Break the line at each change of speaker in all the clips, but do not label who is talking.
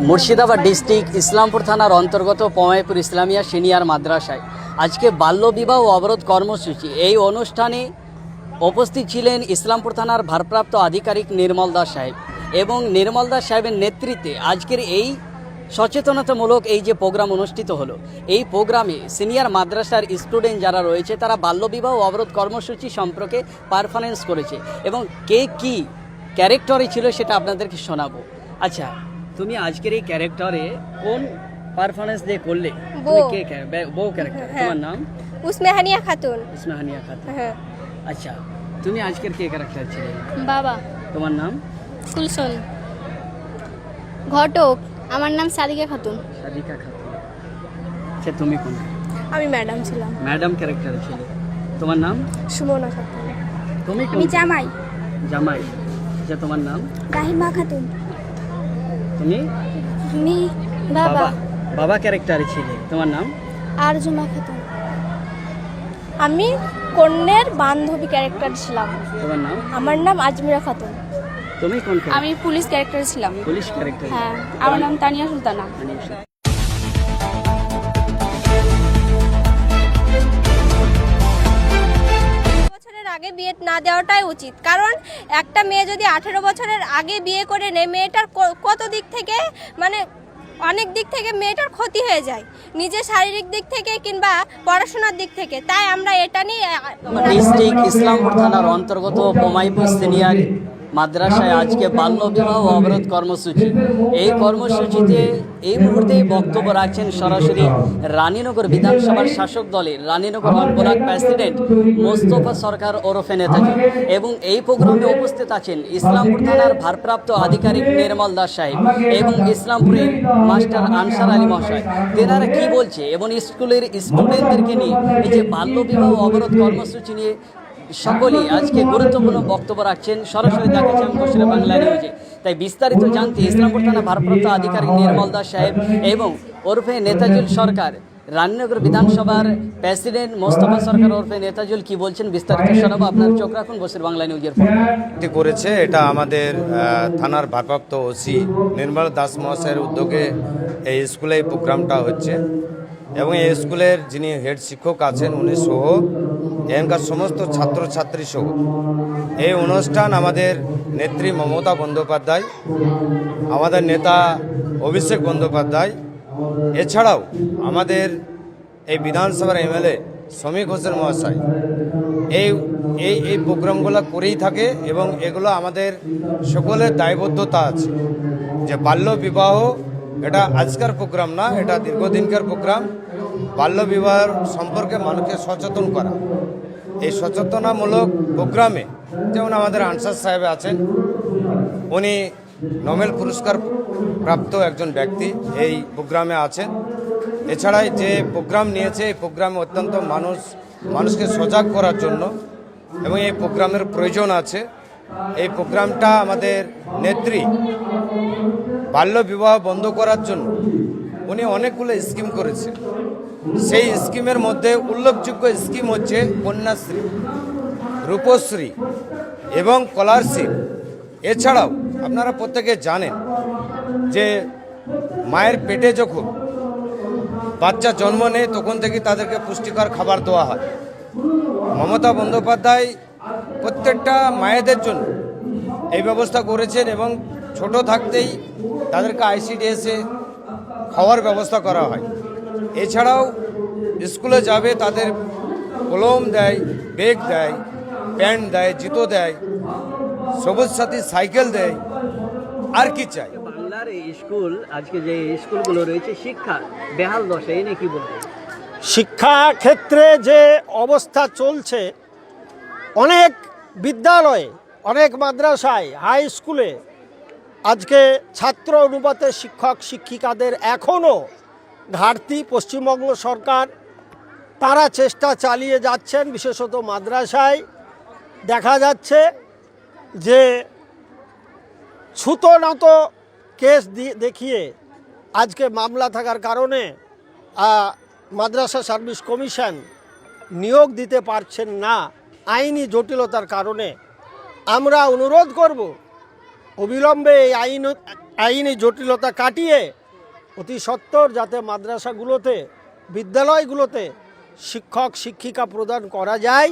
Murshidabad district Islampur থানার অন্তর্গত পমাইপুর Islamia senior মাদ্রাসায়। আজকে বাল্যবিবাহ অবরোধ কর্মসূচি। এই অনুষ্ঠানে উপস্থিত ছিলেন ইসলামপুর থানার ভারপ্রাপ্ত আধিকারিক নির্মল দাস সাহেব এবং নির্মল দাস সাহেবের নেতৃত্বে আজকের এই সচেতনতামূলক এই যে প্রোগ্রাম অনুষ্ঠিত হলো, এই প্রোগ্রামে সিনিয়র মাদ্রাসার স্টুডেন্ট যারা রয়েছে, তারা বাল্যবিবাহ অবরোধ কর্মসূচি সম্পর্কে পারফরমেন্স করেছে এবং কে কি ক্যারেক্টারে ছিল সেটা আপনাদেরকে শোনাবো। আচ্ছা তুমি আজকের এই ক্যারেক্টারে কোন পারফরমেন্স দিয়ে করলে? কে বউ ক্যারেক্টার তোমার নাম?
উসমে হানিয়া খাতুন।
উসমে হানিয়া খাতুন।
হ্যাঁ।
আচ্ছা তুমি আজকের কে ক্যারেক্টার ছিলে?
বাবা।
তোমার নাম?
কুলসন ঘটক। আমার নাম সাদিকা খাতুন।
সাদিকা খাতুন। আচ্ছা তুমি কোন?
আমি ম্যাডাম ছিলাম।
ম্যাডাম ক্যারেক্টার ছিল। তোমার নাম?
সুমনা খাতুন।
তুমি
আমি জামাই।
জামাই। আচ্ছা তোমার নাম?
রাহিমা খাতুন।
তুমি
আমি বাবা।
বাবা ক্যারেক্টারে ছিলে তোমার নাম?
আরজুমা খাতুন।
আমি কন্যের বান্ধবী ক্যারেক্টার ছিলাম।
তোমার নাম?
আমার নাম আজমিরা খাতুন।
তুমি কোন
আমি পুলিশ ক্যারেক্টার ছিলাম।
পুলিশ ক্যারেক্টার
হ্যাঁ আমার নাম তানিয়া সুলতানা।
না দেওয়াটাই উচিত। কারণ একটা মেয়ে যদি আঠেরো বছরের আগে বিয়ে করে নেয়, মেয়েটার কত দিক থেকে মানে অনেক দিক থেকে মেয়েটার ক্ষতি হয়ে যায়। নিজের শারীরিক দিক থেকে কিংবা পড়াশোনার দিক থেকে। তাই আমরা এটা নিয়ে
ডিস্ট্রিক্ট ইসলামপুর থানার অন্তর্গত বোমাইপুর সিনিয়র মাদ্রাসায় আজকে বাল্য বিবাহ অবরোধ কর্মসূচি। এই কর্মসূচিতে এই মুহূর্তেই বক্তব্য রাখছেন সরাসরি রানীনগর বিধানসভার শাসক দলের রানীনগর ব্লক প্রেসিডেন্ট মোস্তফা সরকার ওরফে নেতাজি এবং এই প্রোগ্রামে উপস্থিত আছেন ইসলামপুর থানার ভারপ্রাপ্ত আধিকারিক নির্মল দাস সাহেব এবং ইসলামপুরের মাস্টার আনসার আলী মহাশয়। তেনারা কি বলছে? এবং স্কুলের স্টুডেন্টদেরকে নিয়ে এই যে বাল্য বিবাহ অবরোধ কর্মসূচি নিয়ে সকলেই আজকে গুরুত্বপূর্ণ বক্তব্য রাখছেন। সরাসরি দেখাচ্ছেন ঘোষণা বাংলা নিউজে। তাই বিস্তারিত জানতে ইসলামপুর থানা ভারপ্রাপ্ত আধিকারিক নির্মল দাস সাহেব এবং ওরফে নেতাজুল সরকার রানীনগর বিধানসভার প্রেসিডেন্ট মোস্তফা সরকার ওরফে নেতাজুল কি বলছেন বিস্তারিত শোনাবো। আপনার চোখ রাখুন বসির বাংলা নিউজের
করেছে, এটা আমাদের থানার ভারপ্রাপ্ত ওসি নির্মল দাস মহাশয়ের উদ্যোগে এই স্কুলে এই প্রোগ্রামটা হচ্ছে। এবং এই স্কুলের যিনি হেড শিক্ষক আছেন, উনি সহ এখানকার সমস্ত ছাত্রছাত্রী সহ। এই অনুষ্ঠান আমাদের নেত্রী মমতা বন্দ্যোপাধ্যায়, আমাদের নেতা অভিষেক বন্দ্যোপাধ্যায়, এছাড়াও আমাদের এই বিধানসভার এমএলএ শ্রমিক হোসেন মহাশয়। এই এই এই প্রোগ্রামগুলো করেই থাকে এবং এগুলো আমাদের সকলের দায়বদ্ধতা আছে। যে বাল্য বিবাহ, এটা আজকার প্রোগ্রাম না, এটা দীর্ঘদিনকার প্রোগ্রাম। বাল্য বিবাহ সম্পর্কে মানুষকে সচেতন করা। এই সচেতনামূলক প্রোগ্রামে যেমন আমাদের আনসার সাহেব আছেন, উনি নোবেল পুরস্কার প্রাপ্ত একজন ব্যক্তি এই প্রোগ্রামে আছেন। এছাড়াই যে প্রোগ্রাম নিয়েছে, এই প্রোগ্রামে অত্যন্ত মানুষ, মানুষকে সজাগ করার জন্য এবং এই প্রোগ্রামের প্রয়োজন আছে। এই প্রোগ্রামটা আমাদের নেত্রী বাল্য বিবাহ বন্ধ করার জন্য উনি অনেকগুলো স্কিম করেছে সেই স্কিমের মধ্যে উল্লেখযোগ্য স্কিম হচ্ছে কন্যাশ্রী, রূপশ্রী এবং স্কলারশিপ। এছাড়াও আপনারা প্রত্যেকে জানেন যে মায়ের পেটে যখন বাচ্চা জন্ম নেয়, তখন থেকে তাদেরকে পুষ্টিকর খাবার দেওয়া হয়। মমতা বন্দ্যোপাধ্যায় প্রত্যেকটা মায়েদের জন্য এই ব্যবস্থা করেছেন এবং ছোট থাকতেই তাদেরকে আইসিডিএসে খাওয়ার ব্যবস্থা করা হয়। এছাড়াও স্কুলে যাবে তাদের কলম দেয় বেগ দেয় প্যান্ট দেয় জুতো দেয় সবুজ সাথী সাইকেল দেয় আর কি চাই।
বাংলার এই স্কুল আজকে যে স্কুলগুলো রয়েছে শিক্ষা বেহাল দশা এই নিয়ে কি বলবেন?
শিক্ষা ক্ষেত্রে যে অবস্থা চলছে অনেক বিদ্যালয়ে অনেক মাদ্রাসায় হাই স্কুলে আজকে ছাত্র অনুপাতে শিক্ষক শিক্ষিকাদের এখনও ঘাটতি, পশ্চিমবঙ্গ সরকার তারা চেষ্টা চালিয়ে যাচ্ছেন, বিশেষত মাদ্রাসায়। দেখা যাচ্ছে যে ছুতো নত কেস দেখিয়ে আজকে মামলা থাকার কারণে মাদ্রাসা সার্ভিস কমিশন নিয়োগ দিতে পারছেন না, আইনি জটিলতার কারণে। আমরা অনুরোধ করব, অবিলম্বে এই আইন, আইনি জটিলতা কাটিয়ে অতি সত্বর যাতে মাদ্রাসাগুলোতে, বিদ্যালয়গুলোতে শিক্ষক, শিক্ষিকা প্রদান করা যায়,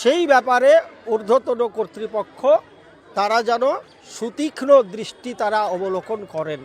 সেই ব্যাপারে ঊর্ধ্বতন কর্তৃপক্ষ তারা যেন সুতীক্ষ্ণ দৃষ্টি তারা অবলোকন করেন।